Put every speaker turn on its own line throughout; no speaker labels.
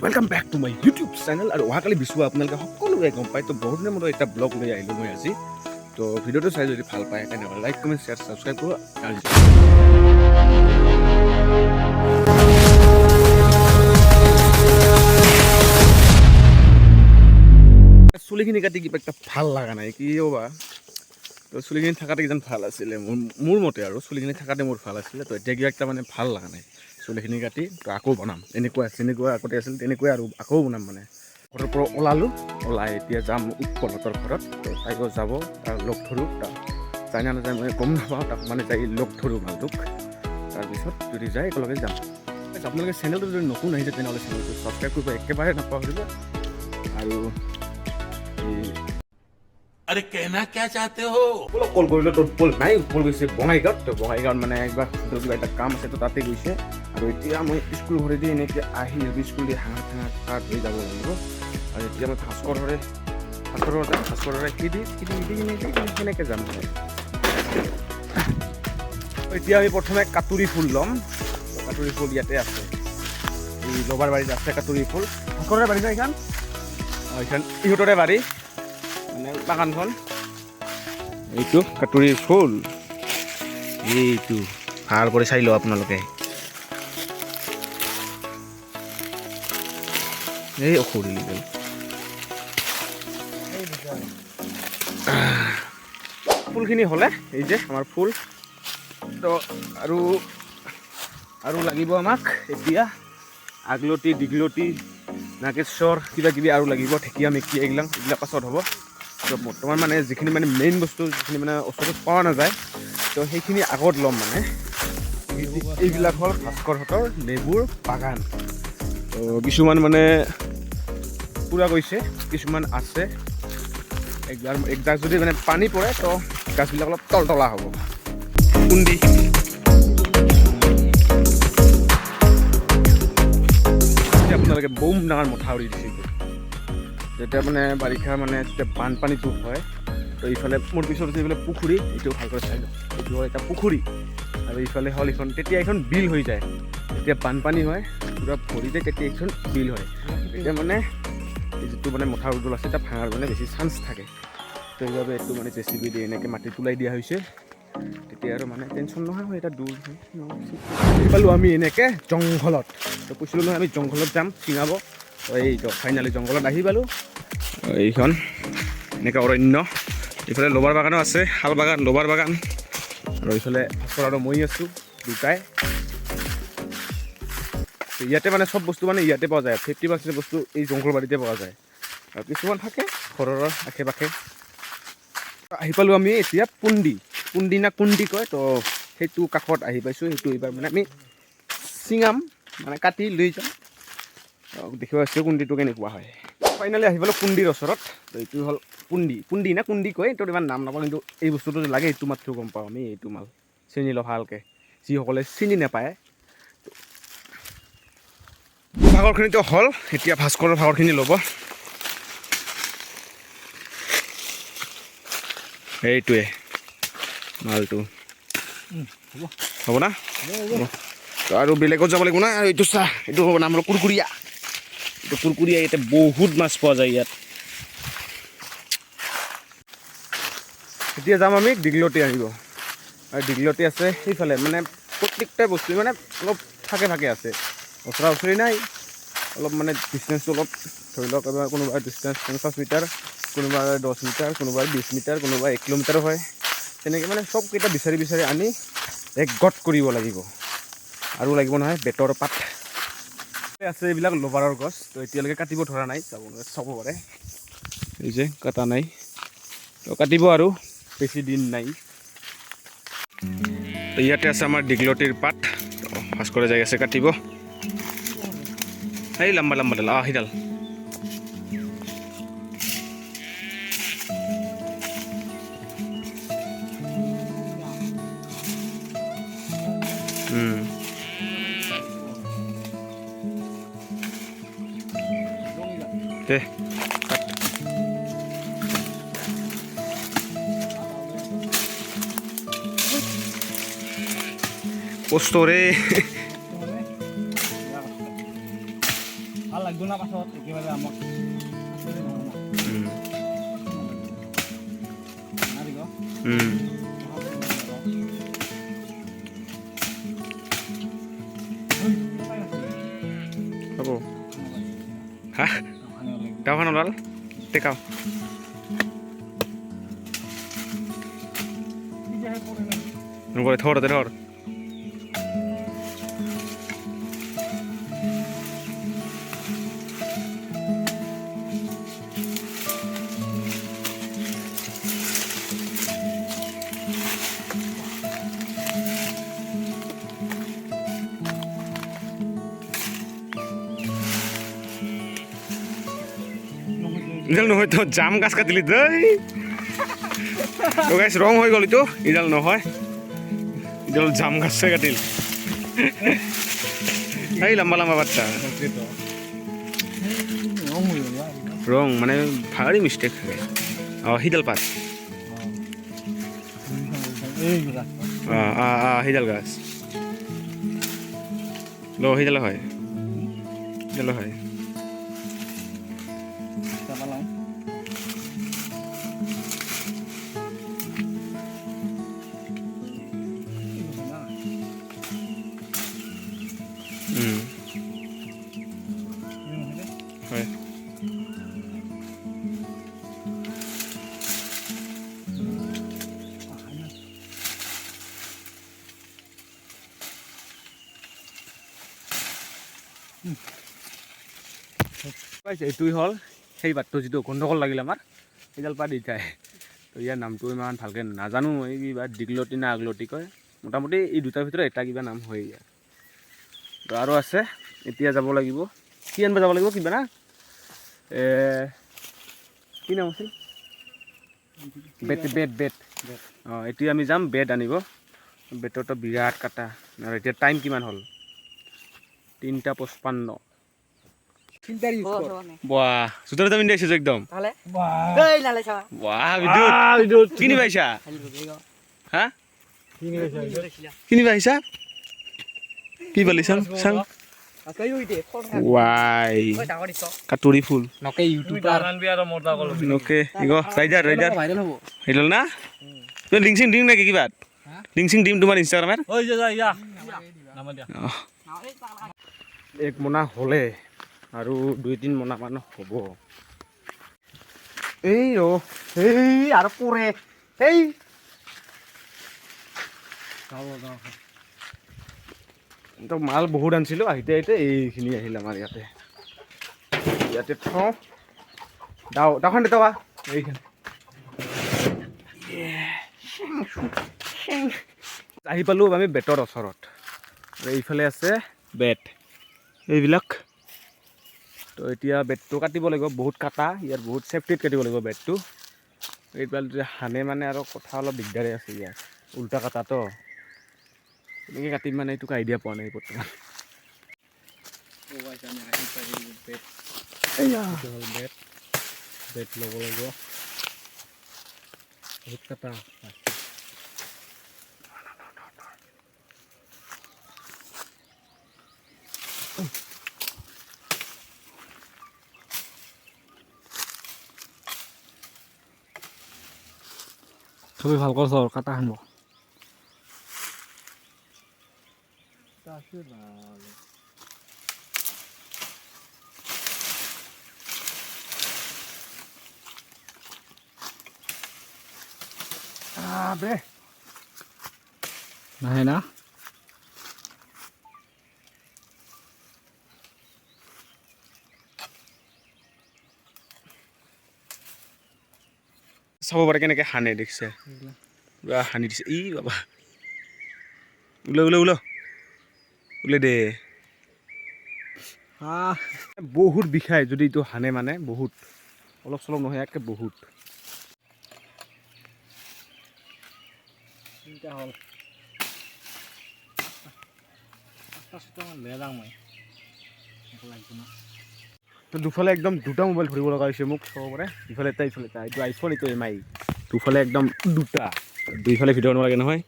Welcome back to my YouTube channel আৰু অহাকালি বিচু আপোনালোকে সকলোৱে গম পায়। তো বহুত দিনৰ মূৰত এটা ব্লগ লৈ আহিলোঁ মই আজি। তো ভিডিঅ'টো চাই যদি ভালো পায়, তেনেহ'লে লাইক কমেণ্ট শ্বেয়াৰ ছাবস্ক্ৰাইব কৰোঁ। আৰু চুলিখিনি কাটি কিবা এটা ভালো লগা নাই, কি বা তো চুলিখিনি থকাতে কিজান ভালো আছিলে মোৰ মোৰ মতে আৰু। চুলিখিনি থকাতে মোৰ ভালো আছিলে। তো এতিয়া কিবা একটা মানে ভালো লগা নাই। চুলিখিনি কাটি আকৌ বনাম। এনেকুৱা যেনেকুৱা আগতে আছিল, তেনেকুৱাই আৰু আকৌ বনাম মানে। ঘৰৰ পৰা ওলালোঁ, ওলাই এতিয়া যাম উৎপলহঁতৰ ঘৰত। তো তাইও যাব তাৰ লগ ধৰোঁ, তাক না নাযায় মই গম নাপাওঁ, তাক মানে যাই লগ ধৰোঁ মানুহটোক তাৰপিছত যদি যায় একেলগে যাম। আপোনালোকে চেনেলটো যদি নতুন আহিছে, তেনেহ'লে চেনেলটো ছাবস্ক্ৰাইব কৰিব, একেবাৰে নাপাহৰিব। আৰু
अरे कहना क्या चाहते हो
অলপ কল কৰিলোঁ তোৰ উৎপল নাই উৎপল গৈছে বঙাইগাঁৱত তো বঙাইগাঁৱত মানে একবাৰ তোৰ কিবা এটা কাম আছে তো তাতে গৈছে আৰু এতিয়া মই স্কুল ঘৰে দি এনেকৈ আহি স্কুল দি হাঁহ ঠাঙা তাত হৈ যাব লাগিব আৰু এতিয়া মই ভাস্কৰ ঘৰে ভাস্কৰ ঘৰতে ভাস্কৰ ঘৰে কি দি কি দি দি কিনে সেনেকৈ যাম মানে এতিয়া আমি প্ৰথমে কাটুৰি ফুল ল'ম কাটুৰি ফুল ইয়াতে আছে এই লবাৰ বাৰীত আছে কাটুৰি ফুল ভাস্কৰৰে বাৰী ন এইখন অঁ এইখন ইহঁতৰে বাৰী মানে বাগানখন। এইটো কাটুৰিৰ ফুল। এইটো ভালো কৰি চাই লওঁ আপোনালোকে। এই অসুৰি গ'ল। ফুলখিনি হ'লে এই যে আমাৰ ফুল। তো আৰু আৰু লাগিব আমাক এতিয়া আগলতি দীঘলতি নাগেশ্বৰ কিবা কিবি আৰু লাগিব ঢেকীয়া মেকী এইবিলাক এইবিলাক পাছত হ'ব। তো বৰ্তমান মানে যিখিনি মানে মেইন বস্তু যিখিনি মানে ওচৰত পোৱা নাযায় তো সেইখিনি আগত ল'ম মানে। এই- এইবিলাক হ'ল ভাস্কৰহঁতৰ নেবুৰ বাগান। তো কিছুমান মানে পূৰা গৈছে কিছুমান আছে। একজাক একজাক যদি মানে পানী পৰে তো গাছবিলাক অলপ তলতলা হ'ব। কুন্দি আপোনালোকে বম ডাঙৰ মথাউৰি দিছিল যেতিয়া মানে বাৰিষা মানে যেতিয়া বানপানীটো হয়। তো ইফালে মোৰ পিছত আছে পুখুৰী এইটো ভালকৈ চাই লওঁ এইটো হ'ল এটা পুখুৰী আৰু ইফালে হ'ল এইখন তেতিয়া এইখন বিল হৈ যায়। যেতিয়া বানপানী হয় পূৰা ভৰি যায় তেতিয়া এইখন বিল হয়। তেতিয়া মানে যিটো মানে মথাউৰিটো আছে তাত ভাঙাৰ মানে বেছি চান্স থাকে। তো সেইবাবে এইটো মানে জে চি বি দি এনেকৈ মাটি তোলাই দিয়া হৈছে। তেতিয়া আৰু মানে টেনশ্যন নহয়, হয়, এটা দূৰ পালোঁ আমি এনেকৈ জংঘলত, তো কৈছিলোঁ নহয়, আমি জংঘলত যাম, চিঙাব। তো এইটো ফাইনেলি জংঘলত আহি পালোঁ। এইখন, এনেকৈ অৰণ্য। ইফালে লবাৰ বাগানো আছে, শাল বাগান, লবাৰ বাগান। আৰু ইফালে ভাস্কৰ আৰু মই আছোঁ, দুটাই। ইয়াতে মানে চব বস্তু মানে ইয়াতে পোৱা যায় ফিফটি পাৰ্চেণ্ট বস্তু এই জংঘলবাৰীতে পোৱা যায়। আৰু কিছুমান থাকে, ঘৰৰ আশে পাশে আহি পালোঁ আমি এতিয়া পুন্দি। পুন্দি না কুন্দি কয়, তো সেইটো কাষত আহি পাইছোঁ, সেইটো এইবাৰ মানে আমি চিঙাম মানে কাটি লৈ যাম। দেখিব পাইছোঁ কুন্দিটো কেনেকুৱা হয়। ফাইনেলি আহি পালোঁ কুন্দিৰ ওচৰত। তো এইটো হ'ল পুন্দি পুন্দি না কুন্দি কয় এইটোত ইমান নাম নাপাওঁ কিন্তু এই বস্তুটো লাগে এইটো মাত্ৰ গম পাওঁ আমি এইটো মাল। চিনি লওঁ ভালকৈ। যিসকলে চিনি নাপায়। ভাগৰখিনিতো হ'ল এতিয়া ভাস্কৰৰ ভাগৰখিনি ল'ব। এইটোৱে মালটো। হ'ব না? হ'ব। আৰু বেলেগত যাব লাগিব না আৰু এইটো চাহ এইটো নাম হ'ল কুৰকুৰীয়া। এইটো কুৰকুৰীয়া ইয়াতে বহুত মাছ পোৱা যায় ইয়াত। এতিয়া যাম আমি দীঘলতি আনিব। আৰু দীঘলতি আছে সেইফালে মানে প্ৰত্যেকটা বস্তু মানে অলপ থাকে থাকে আছে। ওচৰা ওচৰি নাই, অলপ মানে ডিষ্টেঞ্চটো অলপ, ধৰি লওক এবাৰ কোনোবা ডিষ্টেঞ্চ পঞ্চাছ মিটাৰ, কোনোবা দহ মিটাৰ, কোনোবা বিছ মিটাৰ, কোনোবা এক কিলোমিটাৰো হয়। তেনেকৈ মানে চবকেইটা বিচাৰি বিচাৰি আনি এক গত কৰিব লাগিব। আৰু লাগিব নহয় বেতৰ পাত। আছে এইবিলাক লবাৰৰ গছ, তো এতিয়ালৈকে কাটিব ধৰা নাই চাব চাব পাৰে। এই যে, কটা নাই। তো কাটিব আৰু, বেছি দিন নাই। তো ইয়াতে আছে আমাৰ দীঘলতিৰ পাত ভাস্কৰে যাই আছে কাটিব। এই লম্বা লম্বাডাল অঁ সেইডাল কষ্ট ৰে
ভালো লাগব দুগুণা পাছত একেবাৰে আমাক
উম,
মাৰিব
উম। হ'ব। হা? গাঁওখন ওলাল? টেকাও নকৰে থৰ তাতে ইডাল নহয় তো জাম গাছ কাটিলি দেই। তো গাছ ৰং হৈ গ'ল এইটো ইডাল নহয়। ইডাল জাম গাছে কাটিল। এই লম্বা লম্বা বাচ্চা। ৰং মানে ভাৰী মিষ্টেক থাকে সিডাল পাত। সিডাল গাছ। ল, সিডাল হয়। সিডাল হয়। পাইছে এইটোৱে হ'ল। সেই বাটটো যিটো গণ্ডগোল লাগিল আমাৰ, সেইডাল পাত ইটাই তো ইয়াৰ নামটো ইমান ভালকৈ নাজানো এই কিবা দীঘলতি না আগলতি কয়। মোটামুটি এই দুটাৰ ভিতৰত এটা কিবা নাম হয় ইয়াৰ। তো আৰু আছে, এতিয়া যাব লাগিব। কি আনিব যাব লাগিব কিবা না? কি নাম আছিল? বেট বেট বেট। অঁ, এতিয়া আমি যাম, বেট আনিব। বেটৰতো বিৰাট কাটা। আৰু এতিয়া টাইম কিমান হ'ল? তিনিটা পঁচপন্ন। বাহ একদম। বাহ বিদ্যুৎ। কিনি পাইছা হা কিনিব আহিছা কি পালি চাং চাং। ৱাই কাটুৰি ফুল।
নকে কলো
ইগ ৰাইডাৰ
ভাইৰেল হ'ব।
সেইডাল না? চিং দিম নেকি কিবা লিং চিং দিম তোমাৰ ইনষ্টাগ্ৰামত
যা যা নাম দিয়া।
এক মোনা হ'লে আৰু দুই তিনি মোনামান হ'ব। এই ৰ এই আৰু পৰে এই। তো মাল বহুত আনিছিলোঁ আহিতে আহিতে এইখিনি আহিল আমাৰ ইয়াতে। ইয়াতে থওঁ। দাও দাওখন দে তৱা এইখিনি। আহি পালোঁ আমি বেটৰ ওচৰত। আৰু এইফালে আছে বেট এইবিলাক তো এতিয়া বেটটো কাটিব লাগিব, বহুত কাটা, ইয়াৰ বহুত চেফটিত কাটিব লাগিব বেটটো এইফালে যদি সানে মানে আৰু কথা অলপ দিগদাৰেই আছে ইয়াৰ, উল্টা কাটাটো কেনেকৈ কাটিম মানে এইটোক আইডিয়া পোৱা নাই বৰ্তমান।
বেট বেট ল'ব লাগিব। বহুত কাটা। ছবি ভালো কৰছ কাটা খানব
বে
নাহে না
চাব পাৰে কেনেকৈ সানে দেখিছে পুৰা সানি দিছে ই বাবা ওলে ওলে ওলে ওলে দে বহুত বিষায় যদি এইটো সানে মানে বহুত অলপ চলপ নহয় একে বহুত
হ'ল মই
তো দুফালে একদম দুটা মোবাইল ধৰিব লগা হৈছে, মোক চাব পাৰে ইফালে এটা ইফালে এটা এইটো আইফোন এইটো এম আই দুফালে একদম দুটা। দুইফালে ভিডিঅ' নালাগে নহয়।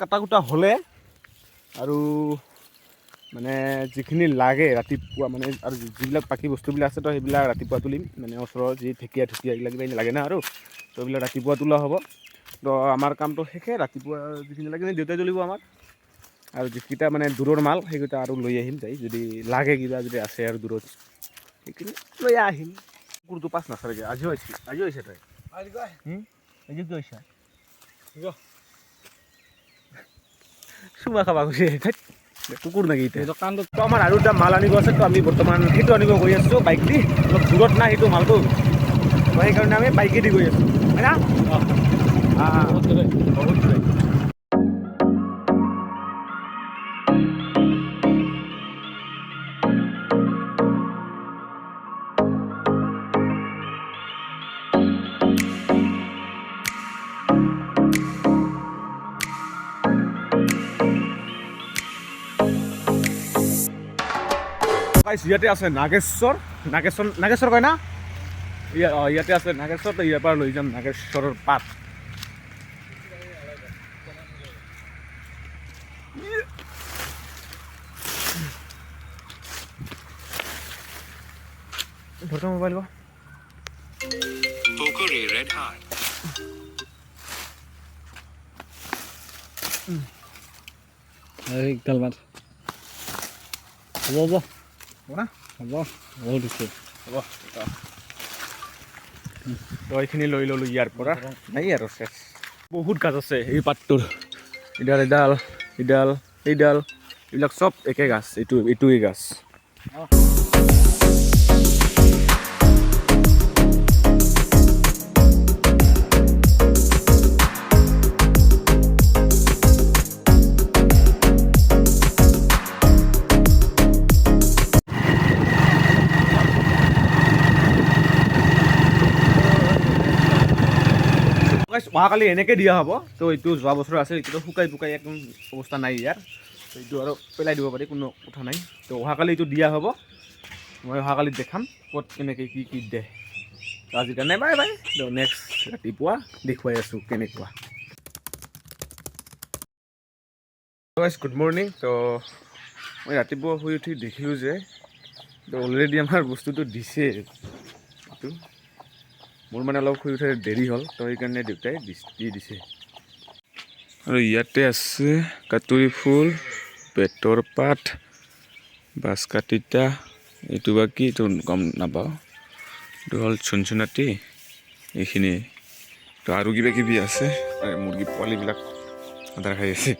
কাটা কুটা হ'লে আৰু মানে যিখিনি লাগে ৰাতিপুৱা মানে আৰু যিবিলাক বাকী বস্তুবিলাক আছে, তো সেইবিলাক ৰাতিপুৱা তুলিম। মানে ওচৰৰ যি ঢেকীয়া ঢেকীয়া এইবিলাক কিবা লাগে না আৰু। তো এইবিলাক ৰাতিপুৱা তোলা হ'ব। তো আমাৰ কামটো শেষে। ৰাতিপুৱা যিখিনি লাগে সেইখিনি দেউতাই তুলিব আমাৰ আৰু যিকেইটা মানে দূৰৰ মাল, সেইকেইটা আৰু লৈ আহিম যাই যদি লাগে কিবা যদি আছে আৰু দূৰত। সেইখিনি লৈ আহিম কুকুৰটো পাছ নাচাৰেগে আজিও আহিছে আজিও আহিছে তই আজি কি খাবা গৈছে ধেৎ, কুকুৰ নেকি এতিয়া
দোকানটো
তো আমাৰ আৰু এটা মাল আনিব আছে তো আমি বৰ্তমান সেইটো আনিব গৈ আছোঁ বাইক দি। অলপ দূৰত নাই সেইটো মালটো। সেইকাৰণে আমি বাইকে দি গৈ আছোঁ। হয় না?
বহুত
পাইছোঁ ইয়াতে আছে নাগেশ্বৰ নাগেশ্বৰ নাগেশ্বৰ কয় না? ইয়া অঁ ইয়াতে আছে নাগেশ্বৰ তো ইয়াৰ পৰা লৈ যাম নাগেশ্বৰৰ পাত। ধরতে মোবাইল বা
পোকোরে রেড হার্ট
এই
না এইখিনি লৈ ল'লোঁ ইয়াৰ পৰা নাই আৰু চেচ বহুত গাছ আছে এই পাতটোৰ। ইডাল এডাল ইডাল এইডাল এইবিলাক চব একে গাছ এইটো এইটোৱেই গাছ। অহাকালি এনেকৈ দিয়া হ'ব। তো এইটো যোৱা বছৰ আছিল, এইটোতো শুকাই পুকাই একদম অৱস্থা নাই ইয়াৰ। এইটো আৰু পেলাই দিব পাৰি, কোনো কথা নাই। তো অহাকালি এইটো দিয়া হ'ব। মই অহাকালি দেখাম, ক'ত কেনেকৈ কি কি দে। আজিৰ কাৰণে বাই বাই। তো নেক্সট ৰাতিপুৱা দেখুৱাই আছোঁ কেনেকুৱা। গুড মৰ্ণিং তো মই ৰাতিপুৱা শুই উঠি দেখিলোঁ যে অলৰেডি আমাৰ বস্তুটো দিছে। এইটো মোৰ মানে অলপ শুই উঠে দেৰি হ'ল, তো সেইকাৰণে দেউতাই দি দিছে। আৰু ইয়াতে আছে কাটুৰি ফুল, পেটৰ পাত বাঁচকাতিতা এইটো বা কি এইটো গম নাপাওঁ। এইটো হ'ল চুনচুনাটি, এইখিনি। তো আৰু কিবা কিবি আছে মুৰ্গী পোৱালিবিলাক আধাৰ খাই আছে।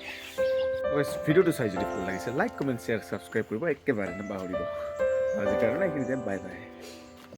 ভিডিঅ'টো চাই যদি ভালো লাগিছে, লাইক, কমেণ্ট, শ্বেয়াৰ, ছাবস্ক্ৰাইব কৰিব, একেবাৰে নাপাহৰিব আজিৰ কাৰণে এইখিনিতে বাই বাই